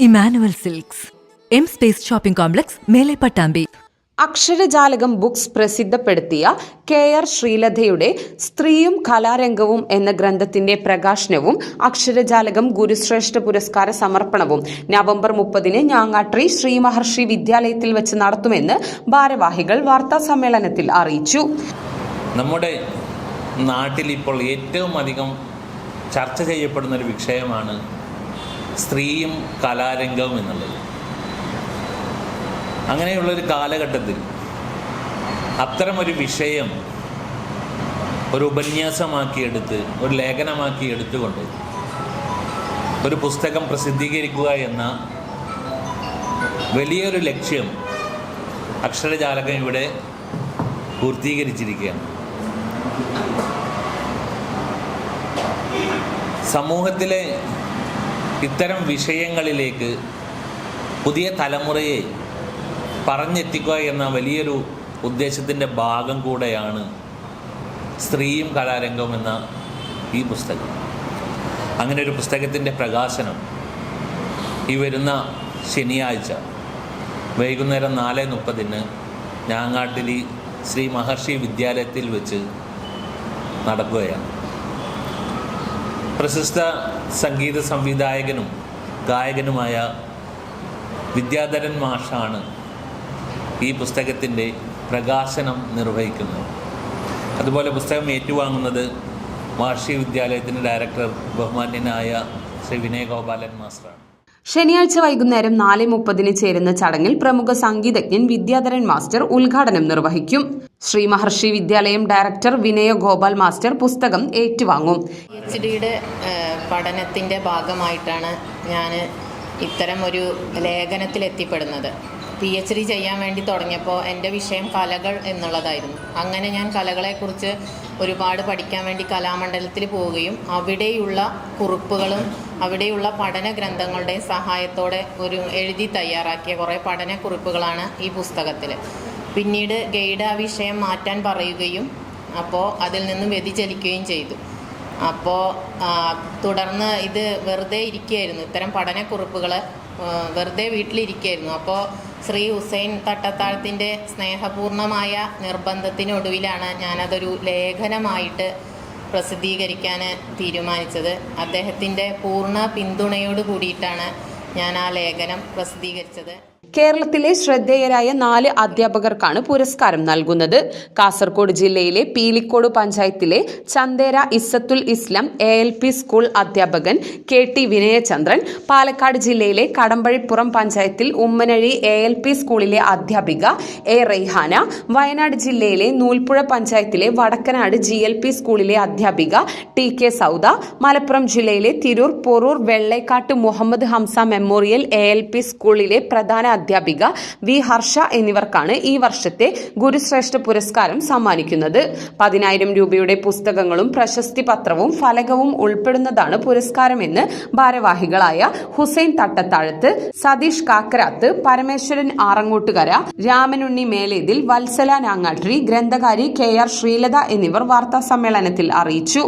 Emmanuel silks. M space shopping complex മേലെ Pattambi Aksharajalakam books പ്രസിദ്ധപ്പെടുത്തിയ K R ശ്രീലതയുടെ സ്ത്രീയും കലാരംഗവും എന്ന ഗ്രന്ഥത്തിന്റെ പ്രകാശനവും അക്ഷരജാലകം ഗുരുശ്രേഷ്ഠ പുരസ്കാര സമർപ്പണവും നവംബർ മുപ്പതിന് ഞാങ്ങാട്രി ശ്രീ മഹർഷി വിദ്യാലയത്തിൽ വെച്ച് നടത്തുമെന്ന് ഭാരവാഹികൾ വാർത്താ സമ്മേളനത്തിൽ അറിയിച്ചു. നമ്മുടെ നാട്ടിൽ ഇപ്പോൾ ഏറ്റവും അധികം ചർച്ച ചെയ്യപ്പെടുന്ന ഒരു വിഷയമാണ് സ്ത്രീയും കലാരംഗവും എന്നുള്ളത്. അങ്ങനെയുള്ളൊരു കാലഘട്ടത്തിൽ അത്തരമൊരു വിഷയം ഒരു ഉപന്യാസമാക്കിയെടുത്ത് ഒരു ലേഖനമാക്കി എടുത്തുകൊണ്ട് ഒരു പുസ്തകം പ്രസിദ്ധീകരിക്കുക എന്ന വലിയൊരു ലക്ഷ്യം അക്ഷരജാലകം ഇവിടെ പൂർത്തീകരിച്ചിരിക്കുകയാണ്. സമൂഹത്തിലെ ഇത്തരം വിഷയങ്ങളിലേക്ക് പുതിയ തലമുറയെ പറഞ്ഞെത്തിക്കുക എന്ന വലിയൊരു ഉദ്ദേശത്തിന്റെ ഭാഗം കൂടെയാണ് സ്ത്രീയും കലാരംഗവും എന്ന ഈ പുസ്തകം. അങ്ങനെ ഒരു പുസ്തകത്തിന്റെ പ്രകാശനം ഈ വരുന്ന ശനിയാഴ്ച വൈകുന്നേരം നാല് മുപ്പതിന് ഞാങ്ങാട്ടിലി ശ്രീ മഹർഷി വിദ്യാലയത്തിൽ വെച്ച് നടക്കുകയാണ്. പ്രശസ്ത സംഗീത സംവിധായകനും ഗായകനുമായ വിദ്യാധരൻ മാഷാണ് ഈ പുസ്തകത്തിന്റെ പ്രകാശനം നിർവഹിക്കുന്നത്. അതുപോലെ പുസ്തകം ഏറ്റുവാങ്ങുന്നത് വാർഷിക വിദ്യാലയത്തിന്റെ ഡയറക്ടർ ബഹുമാന്യനായ ശ്രീ വിനയഗോപാലൻ മാസ്റ്ററാണ്. ശനിയാഴ്ച വൈകുന്നേരം നാല് മുപ്പതിന് ചേരുന്ന ചടങ്ങിൽ പ്രമുഖ സംഗീതജ്ഞൻ വിദ്യാധരൻ മാസ്റ്റർ ഉദ്ഘാടനം നിർവഹിക്കും. ശ്രീ മഹർഷി വിദ്യാലയം ഡയറക്ടർ വിനയ ഗോപാൽ മാസ്റ്റർ പുസ്തകം ഏറ്റുവാങ്ങും. എച്ച് ഡിയുടെ പഠനത്തിന്റെ ഭാഗമായിട്ടാണ് ഞാൻ ഇത്തരം ഒരു ലേഖനത്തിൽ എത്തിപ്പെടുന്നത് പി എച്ച് ഡി ചെയ്യാൻ വേണ്ടി തുടങ്ങിയപ്പോൾ എന്റെ വിഷയം കലകൾ എന്നുള്ളതായിരുന്നു. അങ്ങനെ ഞാൻ കലകളെക്കുറിച്ച് ഒരുപാട് പഠിക്കാൻ വേണ്ടി കലാമണ്ഡലത്തിൽ പോവുകയും അവിടെയുള്ള കുറിപ്പുകളും അവിടെയുള്ള പഠന ഗ്രന്ഥങ്ങളുടെ സഹായത്തോടെ ഒരു എഴുതി തയ്യാറാക്കിയ കുറേ പഠന കുറിപ്പുകളാണ് ഈ പുസ്തകത്തിൽ പിന്നീട് ഗൈഡ് ആ വിഷയം മാറ്റാൻ പറയുകയും അപ്പോൾ അതിൽ നിന്നും വ്യതിചലിക്കുകയും ചെയ്തു. അപ്പോൾ തുടർന്ന് ഇത് വെറുതെ ഇരിക്കുകയായിരുന്നു ഇത്തരം പഠനക്കുറിപ്പുകൾ വെറുതെ വീട്ടിലിരിക്കുകയായിരുന്നു അപ്പോൾ ശ്രീ ഹുസൈൻ തട്ടത്താഴത്തിന്റെ സ്നേഹപൂർണമായ നിർബന്ധത്തിനൊടുവിലാണ് ഞാനതൊരു ലേഖനമായിട്ട് പ്രസിദ്ധീകരിക്കാൻ തീരുമാനിച്ചത്. അദ്ദേഹത്തിന്റെ പൂർണ പിന്തുണയോട് കൂടിയിട്ടാണ് ഞാൻ ആ ലേഖനം പ്രസിദ്ധീകരിച്ചത്. കേരളത്തിലെ ശ്രദ്ധേയരായ നാല് അധ്യാപകർക്കാണ് പുരസ്കാരം നൽകുന്നത്. കാസർഗോഡ് ജില്ലയിലെ പീലിക്കോട് പഞ്ചായത്തിലെ Chandera Isathul Islam A L P school അധ്യാപകൻ കെ ടി വിനയചന്ദ്രൻ പാലക്കാട് ജില്ലയിലെ കടമ്പഴിപ്പുറം പഞ്ചായത്തിൽ ഉമ്മനഴി എ എൽ പി സ്കൂളിലെ അധ്യാപിക എ റെയ്ഹാന വയനാട് ജില്ലയിലെ നൂൽപ്പുഴ പഞ്ചായത്തിലെ വടക്കനാട് ജി എൽ പി സ്കൂളിലെ അധ്യാപിക ടി കെ സൗദ മലപ്പുറം ജില്ലയിലെ Tirur Porur Vellekkat Muhammad Hamsa memorial A L P സ്കൂളിലെ പ്രധാന അധ്യാപിക വി ഹർഷ എന്നിവർക്കാണ് ഈ വർഷത്തെ ഗുരുശ്രേഷ്ഠ പുരസ്കാരം സമ്മാനിക്കുന്നത്. പതിനായിരം രൂപയുടെ പുസ്തകങ്ങളും പ്രശസ്തി പത്രവും ഫലകവും ഉൾപ്പെടുന്നതാണ് പുരസ്കാരമെന്ന് ഭാരവാഹികളായ ഹുസൈൻ തട്ടത്താഴത്ത് സതീഷ് കാക്കരാത്ത് പരമേശ്വരൻ ആറങ്ങോട്ടുകര രാമനുണ്ണി മേലേതിൽ വത്സല നാങ്ങാട്രി ഗ്രന്ഥകാരി കെ ആർ ശ്രീലത എന്നിവർ വാർത്താ സമ്മേളനത്തിൽ അറിയിച്ചു.